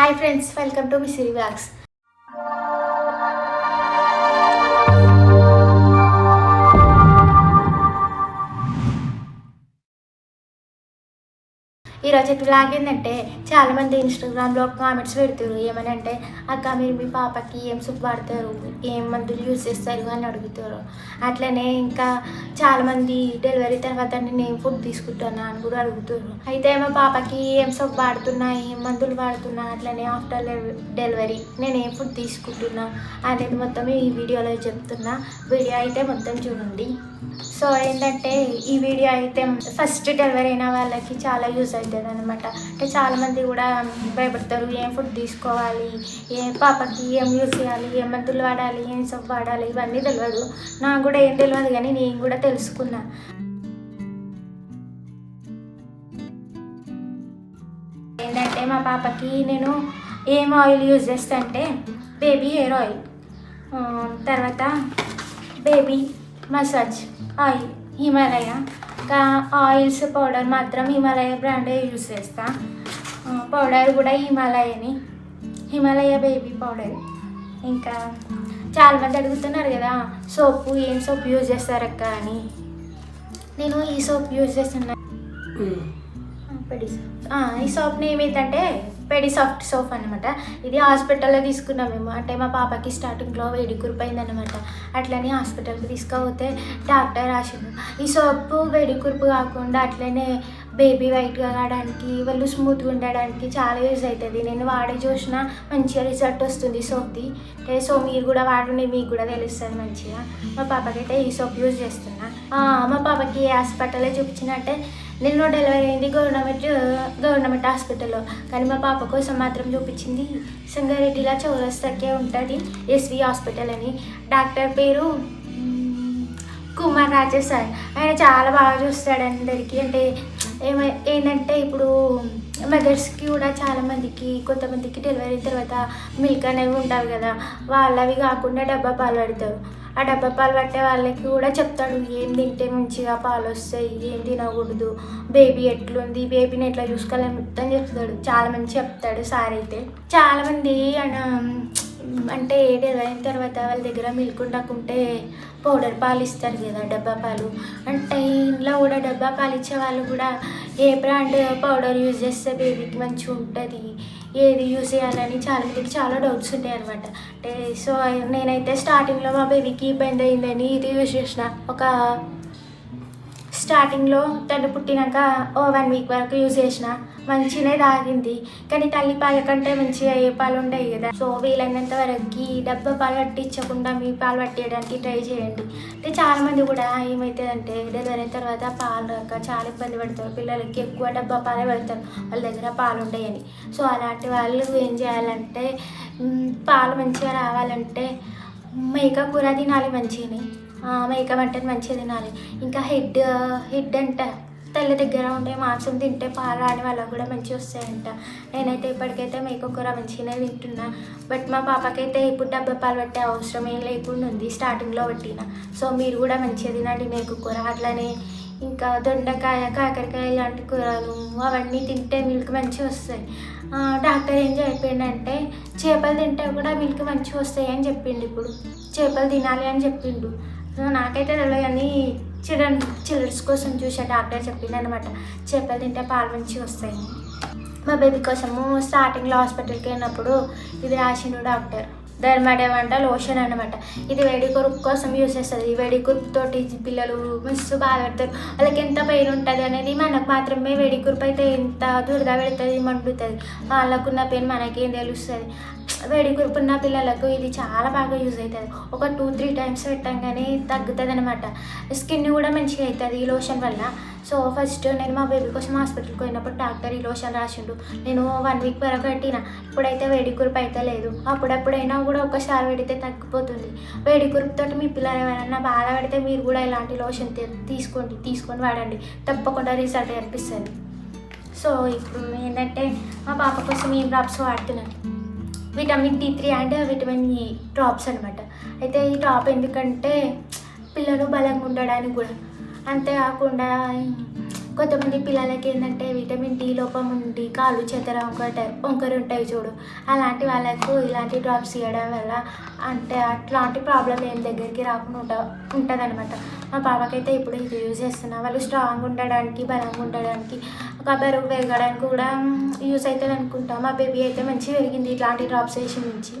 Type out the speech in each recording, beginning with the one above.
Hi friends welcome to Misiri vlogs ఈరోజు vlog ఏంటంటే చాలామంది ఇన్స్టాగ్రామ్లో కామెంట్స్ పెడతారు ఏమని అంటే అక్క మీరు మీ పాపకి ఏం సూప్ వాడతారు? ఏం మందులు యూజ్ చేస్తారు? అని అడుగుతారు. అట్లనే ఇంకా చాలామంది డెలివరీ తర్వాత నేను ఏం ఫుడ్ తీసుకుంటున్నా అని కూడా అడుగుతారు. అయితే మా పాపకి ఏం సోప్ వాడుతున్నా? ఏం మందులు వాడుతున్నా? అట్లనే ఆఫ్టర్ డెలివరీ నేను ఏం ఫుడ్ తీసుకుంటున్నా? అనేది మొత్తం ఈ వీడియోలో చెప్తున్నా. వీడియో అయితే మొత్తం చూడండి. సో ఏంటంటే ఈ వీడియో అయితే ఫస్ట్ డెలివరీ అయిన వాళ్ళకి చాలా యూజ్ అవుతుంది అనమాట అంటే చాలామంది కూడా భయపడతారు ఏం ఫుడ్ తీసుకోవాలి? ఏ పాపకి ఏం యూజ్ చేయాలి? ఏం మందులు వాడాలి? ఏం సోప్ వాడాలి? ఇవన్నీ తెలియదు నాకు కూడా ఏం తెలియదు కానీ నేను కూడా తెలుసుకున్నా. ఏంటంటే మా పాపకి నేను ఏం ఆయిల్ యూజ్ చేస్తా అంటే బేబీ హెయిర్ ఆయిల్ తర్వాత బేబీ మసాజ్ ఆయిల్ హిమాలయ ఇంకా ఆయిల్స్ పౌడర్ మాత్రం హిమాలయ బ్రాండే యూజ్ చేస్తా. పౌడర్ కూడా హిమాలయని హిమాలయ బేబీ పౌడర్ ఇంకా చాలామంది అడుగుతున్నారు కదా సోపు ఏం సోప్ యూజ్ చేస్తారక్క అని? నేను ఈ సోప్ యూజ్ చేస్తున్నా. ఈ సోప్ నేమ్ ఏంటంటే పెడి సాఫ్ట్ సోప్ అనమాట ఇది హాస్పిటల్లో తీసుకున్నాం మేము. అంటే మా పాపకి స్టార్టింగ్లో వేడి కురిపోయింది అనమాట అట్లనే హాస్పిటల్కి తీసుకపోతే డాక్టర్ రాసిండు. ఈ సోపు వేడి కురుపు కాకుండా అట్లనే బేబీ వైట్గా కావడానికి వాళ్ళు స్మూత్గా ఉండడానికి చాలా యూజ్ అవుతుంది నేను వాడి చూసిన మంచిగా రిజల్ట్ వస్తుంది సోప్ది అంటే సో మీరు కూడా వాడండి మీకు కూడా తెలుస్తుంది మంచిగా. మా పాపకైతే ఈ సోప్ యూజ్ చేస్తున్నా. మా పాపకి హాస్పిటల్లో చూపించినట్టే నిన్న డెలివరీ అయింది గవర్నమెంట్ గవర్నమెంట్ హాస్పిటల్లో. కానీ మా పాప కోసం మాత్రం చూపించింది. సంగారెడ్డిలా చౌరస్తాకే ఉంటుంది ఎస్వి హాస్పిటల్ అని. డాక్టర్ పేరు కుమార్ రాజే సార్. ఆయన చాలా బాగా చూస్తాడు అందరికీ. అంటే ఏమై ఏంటంటే ఇప్పుడు మదర్స్కి కూడా చాలామందికి కొంతమందికి డెలివరీ తర్వాత మిల్క్ అనేవి ఉంటాయి కదా వాళ్ళవి కాకుండా డబ్బా పాలు పడతారు. ఆ డబ్బా పాలు పట్టే వాళ్ళకి కూడా చెప్తాడు ఏం తింటే మంచిగా పాలు వస్తాయి ఏం తినకూడదు బేబీ ఎట్లుంది బేబీని ఎట్లా చూసుకోవాలని మొత్తం చెప్తాడు. చాలామంది చెప్తాడు సార్ అయితే. చాలామంది అంటే డెలివరీ అయిన తర్వాత వాళ్ళ దగ్గర మిల్క్ ఉండకుంటే పౌడర్ పాలు ఇస్తారు కదా డబ్బా పాలు. అంటే ఇంట్లో కూడా డబ్బా పాలు ఇచ్చే వాళ్ళు కూడా ఏ బ్రాండ్ పౌడర్ యూజ్ చేస్తే బేబీకి మంచిగా ఉంటుంది? ఏది యూజ్ చేయాలని చాలా మందికి చాలా డౌట్స్ ఉంటాయి అనమాట అంటే సో నేనైతే స్టార్టింగ్లో మా బేబీకి ఇబ్బంది అయిందని ఇది యూజ్ చేసిన. ఒక స్టార్టింగ్లో తను పుట్టినాక ఓ వన్ వీక్ వరకు యూజ్ చేసిన. మంచిగానే తాగింది. కానీ తల్లి పాల కంటే మంచిగా ఏ పాలు ఉంటాయి కదా. సో వీలైనంత వరకు డబ్బా పాలు పట్టించకుండా మీ పాలు పట్టేయడానికి ట్రై చేయండి. అంటే చాలామంది కూడా ఏమవుతుందంటే డెలివరీ అయిన తర్వాత పాలు రాక చాలా ఇబ్బంది పడతారు. పిల్లలకి ఎక్కువ డబ్బా పాలే పెడతారు. వాళ్ళ దగ్గర పాలు ఉంటాయని సో అలాంటి వాళ్ళు ఏం చేయాలంటే పాలు మంచిగా రావాలంటే మేక కూర తినాలి మంచిగాని. మేక మటన్ మంచిగా తినాలి. ఇంకా హెడ్ హెడ్ అంట తల్లి దగ్గర ఉండే మాంసం తింటే పాలు రాని వాళ్ళకు కూడా మంచిగా వస్తాయంట. నేనైతే ఇప్పటికైతే మేక కూర మంచిగానే తింటున్నా. బట్ మా పాపకైతే ఇప్పుడు డబ్బా పాలు పట్టే అవసరం ఏం లేకుండా ఉంది స్టార్టింగ్లో పట్టిన. సో మీరు కూడా మంచిగా తినండి మేక కూర. అట్లనే ఇంకా దొండకాయ కాకరకాయ ఇలాంటి కూరలు అవన్నీ తింటే మిల్క్ మంచిగా వస్తాయి. డాక్టర్ ఏం చెప్పిండంటే చేపలు తింటే కూడా మిల్క్ మంచిగా వస్తాయి అని చెప్పిండు ఇప్పుడు. చేపలు తినాలి అని చెప్పిండు. సో నాకైతే తెలియదు కానీ చిల్డ్రన్ చిల్డ్రన్స్ కోసం చూసే డాక్టర్ చెప్పింది అనమాట చేపలు తింటే పాలు మంచిగా వస్తాయి. మా బేబీ కోసము స్టార్టింగ్లో హాస్పిటల్కి వెళ్ళినప్పుడు ఇది రాసిండు డాక్టర్. ధర్మడేవ్ అంట లోషన్ అనమాట ఇది వేడి కొరుపు కోసం యూస్ చేస్తుంది. ఈ వేడి తోటి పిల్లలు మస్తు బాధపడతారు వాళ్ళకి ఎంత పెయిన్ ఉంటుంది అనేది మనకు మాత్రమే వేడి కురుపు అయితే ఎంత దురద పెడుతుంది మండుతుంది. వాళ్ళకున్న పెయిన్ మనకేం తెలుస్తుంది. వేడి పిల్లలకు ఇది చాలా బాగా యూజ్ అవుతుంది. ఒక టూ త్రీ టైమ్స్ పెట్టంగానే తగ్గుతుంది అనమాట స్కిన్ కూడా మంచిగా అవుతుంది ఈ లోషన్ వల్ల. సో ఫస్ట్ నేను మా బేబీ కోసం హాస్పిటల్కి పోయినప్పుడు డాక్టర్ ఈ లోషన్ రాసిండు. నేను వన్ వీక్ వరకు పెట్టిన. ఇప్పుడైతే వేడి కురుపు అయితే లేదు. అప్పుడప్పుడైనా కూడా ఒకసారి పెడితే తగ్గిపోతుంది. వేడి కురుపుతో మీ పిల్లలు ఎవరైనా బాధపడితే మీరు కూడా ఇలాంటి లోషన్ తీసుకోండి తీసుకొని వాడండి. తప్పకుండా రిజల్ట్ కనిపిస్తుంది. సో ఇప్పుడు ఏంటంటే మా పాప కోసం ఈ డ్రాప్స్ వాడుతున్నాను. Vitamin D three and vitamin E drops అనమాట అయితే ఈ టాప్ ఎందుకంటే పిల్లలు బలంగా ఉండడానికి కూడా. అంతేకాకుండా కొంతమంది పిల్లలకి ఏంటంటే విటమిన్ డి లోపం ఉండి కాళ్ళు చేతర ఒకటి వంకరు ఉంటాయి చూడు. అలాంటి వాళ్ళకు ఇలాంటి డ్రాప్స్ ఇవ్వడం వల్ల అంటే అట్లాంటి ప్రాబ్లం ఏం దగ్గరికి రాకుండా ఉంట ఉంటుంది అనమాట మా పాపకైతే ఇప్పుడు ఇది యూజ్ చేస్తున్నా. వాళ్ళు స్ట్రాంగ్ ఉండడానికి బలంగా ఉండడానికి ఒక బరువు పెరగడానికి కూడా యూస్ అవుతుంది అనుకుంటా. మా బేబీ అయితే మంచిగా పెరిగింది ఇట్లాంటి డ్రాప్స్ వేసి నుంచి.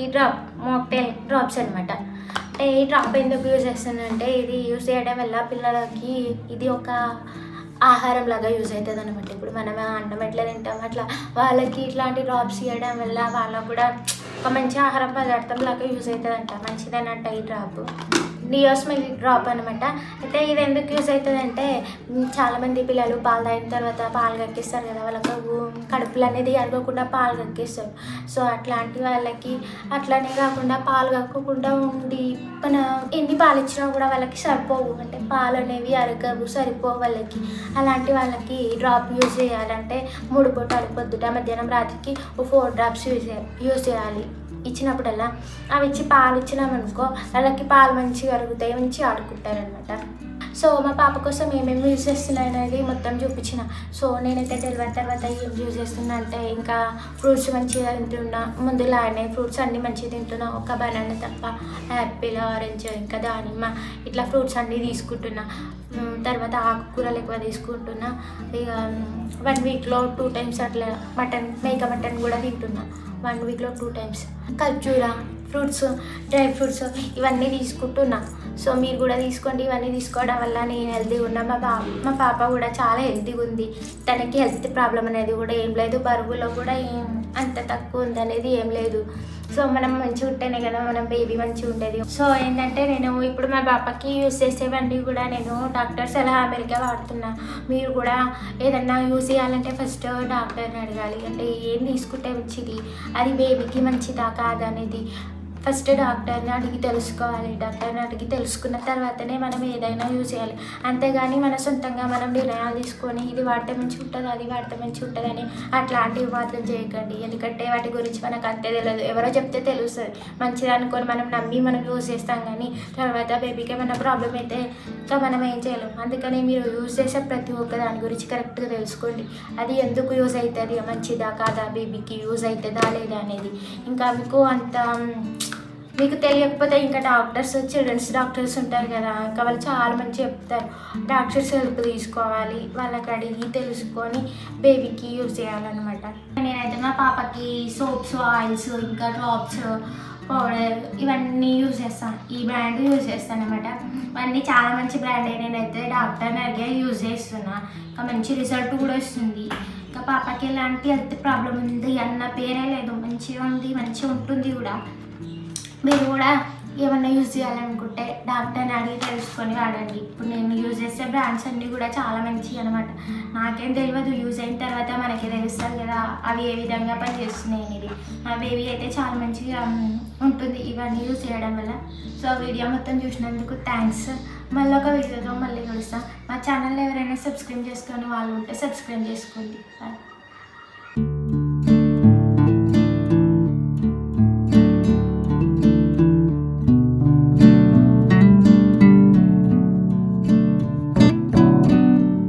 ఈ డ్రాప్ మోక్టైల్ డ్రాప్స్ అనమాట అంటే ఈ డ్రాప్ ఎందుకు యూజ్ చేస్తానంటే ఇది యూజ్ చేయడం వల్ల పిల్లలకి ఇది ఒక ఆహారం లాగా యూజ్ అవుతుంది అనమాట ఇప్పుడు మనం అన్నం ఎట్లా తింటాం అట్లా వాళ్ళకి ఇట్లాంటి డ్రాప్స్ ఇవ్వడం వల్ల వాళ్ళకు కూడా ఒక మంచి ఆహార పదార్థం లాగా యూజ్ అవుతుంది అంట మంచిదనంట ఈ డ్రాప్ నియోస్మెల్ డ్రాప్ అనమాట అయితే ఇది ఎందుకు యూజ్ అవుతుంది అంటే చాలామంది పిల్లలు పాలు తాగిన తర్వాత పాలు కక్కిస్తారు కదా వాళ్ళకు కడుపులు అనేది అరగకుండా పాలు కక్కిస్తారు. సో అట్లాంటి వాళ్ళకి అట్లానే కాకుండా పాలు కక్కకుండా ఉండి మన ఎన్ని పాలు ఇచ్చినా కూడా వాళ్ళకి సరిపోవు. అంటే పాలు అనేవి అరగవు సరిపోవు వాళ్ళకి. అలాంటి వాళ్ళకి డ్రాప్ యూజ్ చేయాలంటే మూడు పూటలు పొద్దుట మధ్యాహ్నం రాత్రికి ఓ ఫోర్ డ్రాప్స్ యూజ్ యూజ్ చేయాలి. ఇచ్చినప్పుడల్లా అవి ఇచ్చి పాలు ఇచ్చినామనుకో వాళ్ళకి పాలు మంచిగా అరుగుతాయి మంచిగా ఆడుకుంటారనమాట సో మా పాప కోసం ఏమేమి యూజ్ చేస్తున్నా అనేది మొత్తం చూపించిన. సో నేనైతే డెలివరీ తర్వాత ఏం యూజ్ చేస్తున్నా అంటే ఇంకా ఫ్రూట్స్ మంచిగా తింటున్నా. ముందులానే ఫ్రూట్స్ అన్నీ మంచిగా తింటున్నా. ఒక బనానా తప్ప యాపిల్ ఆరెంజ్ ఇంకా దానిమ్మ ఇట్లా ఫ్రూట్స్ అన్నీ తీసుకుంటున్నా. తర్వాత ఆకుకూరలు ఎక్కువ తీసుకుంటున్నా. ఇక వన్ వీక్లో టూ టైమ్స్ అట్లా మటన్ మేక మటన్ కూడా తింటున్నా. వన్ వీక్లో టూ టైమ్స్ ఖర్జూరా ఫ్రూట్స్ డ్రై ఫ్రూట్స్ ఇవన్నీ తీసుకుంటున్నా. సో మీరు కూడా తీసుకోండి. ఇవన్నీ తీసుకోవడం వల్ల నేను హెల్తీగా ఉన్నా. మా బా మా పాప కూడా చాలా హెల్తీగా ఉంది. తనకి హెల్త్ ప్రాబ్లం అనేది కూడా ఏం లేదు. బరువులో కూడా ఏం అంత తక్కువ ఉంది అనేది ఏం లేదు. సో మనం మంచిగా ఉంటేనే కదా మనం బేబీ మంచిగా ఉండేది. సో ఏంటంటే నేను ఇప్పుడు మా పాపకి యూస్ చేసేవన్నీ కూడా నేను డాక్టర్ సలహా మేరకే వాడుతున్నా. మీరు కూడా ఏదన్నా యూస్ చేయాలంటే ఫస్ట్ డాక్టర్ని అడగాలి. అంటే ఏం తీసుకుంటే మంచిది? అది బేబీకి మంచిదా కాదా అనేది ఫస్ట్ డాక్టర్ని అడిగి తెలుసుకోవాలి. డాక్టర్ని అడిగి తెలుసుకున్న తర్వాతనే మనం ఏదైనా యూజ్ చేయాలి. అంతేగాని మన సొంతంగా మనం నిర్ణయాలు తీసుకొని ఇది వాడితే మంచి ఉంటుంది అది వాడితే మంచిగా ఉంటుందని అట్లాంటివి మాత్రం చేయకండి. ఎందుకంటే వాటి గురించి మనకు అంతే తెలియదు ఎవరో చెప్తే తెలుస్తుంది. మంచిది అనుకొని మనం నమ్మి మనం యూజ్ చేస్తాం కానీ తర్వాత బేబీకి ఏమైనా ప్రాబ్లం అయితే ఇంకా మనం ఏం చేయలేం. అందుకని మీరు యూజ్ చేసే ప్రతి ఒక్క దాని గురించి కరెక్ట్గా తెలుసుకోండి. అది ఎందుకు యూజ్ అవుతుంది? మంచిదా కాదా బేబీకి? యూజ్ అవుతుందా లేదా అనేది. ఇంకా మీకు అంత మీకు తెలియకపోతే ఇంకా డాక్టర్స్ చిల్డ్రన్స్ డాక్టర్స్ ఉంటారు కదా ఇంకా వాళ్ళు చాలా మంచి చెప్తారు. డాక్టర్స్ హెల్ప్ తీసుకోవాలి వాళ్ళకి అడిగి తెలుసుకొని బేబీకి యూజ్ చేయాలన్నమాట. నేనైతే మా పాపకి సోప్స్ ఆయిల్స్ ఇంకా డ్రాప్స్ పౌడర్ ఇవన్నీ యూజ్ చేస్తాను. ఈ బ్రాండ్ యూజ్ చేస్తాను అనమాట ఇవన్నీ చాలా మంచి బ్రాండ్ నేనైతే డాక్టర్ని అడిగా యూజ్ చేస్తున్నా. ఇంకా మంచి రిజల్ట్ కూడా వస్తుంది. ఇంకా పాపకి ఎలాంటి హెల్త్ ప్రాబ్లం ఉంది అన్న పేరే లేదు. మంచిగా ఉంది మంచిగా ఉంటుంది కూడా. మీరు కూడా ఏమన్నా యూజ్ చేయాలనుకుంటే డాక్టర్ని అడిగి తెలుసుకొని వాడండి. ఇప్పుడు నేను యూజ్ చేసే బ్రాండ్స్ అన్నీ కూడా చాలా మంచివి అనమాట నాకేం తెలియదు యూజ్ అయిన తర్వాత మనకి తెలుస్తుంది కదా అవి ఏ విధంగా పనిచేస్తున్నాయి అనేది. నా బేబీ అయితే చాలా మంచిగా ఉంటుంది. ఇవన్నీ యూజ్ చేయడం వల్ల. సో వీడియో మొత్తం చూసినందుకు థ్యాంక్స్. మళ్ళీ ఒక వీడియోతో మళ్ళీ కలుస్తాం. మా ఛానల్ ఎవరైనా సబ్స్క్రైబ్ చేసుకొని వాళ్ళు ఉంటే సబ్స్క్రైబ్ చేసుకోండి. బాయ్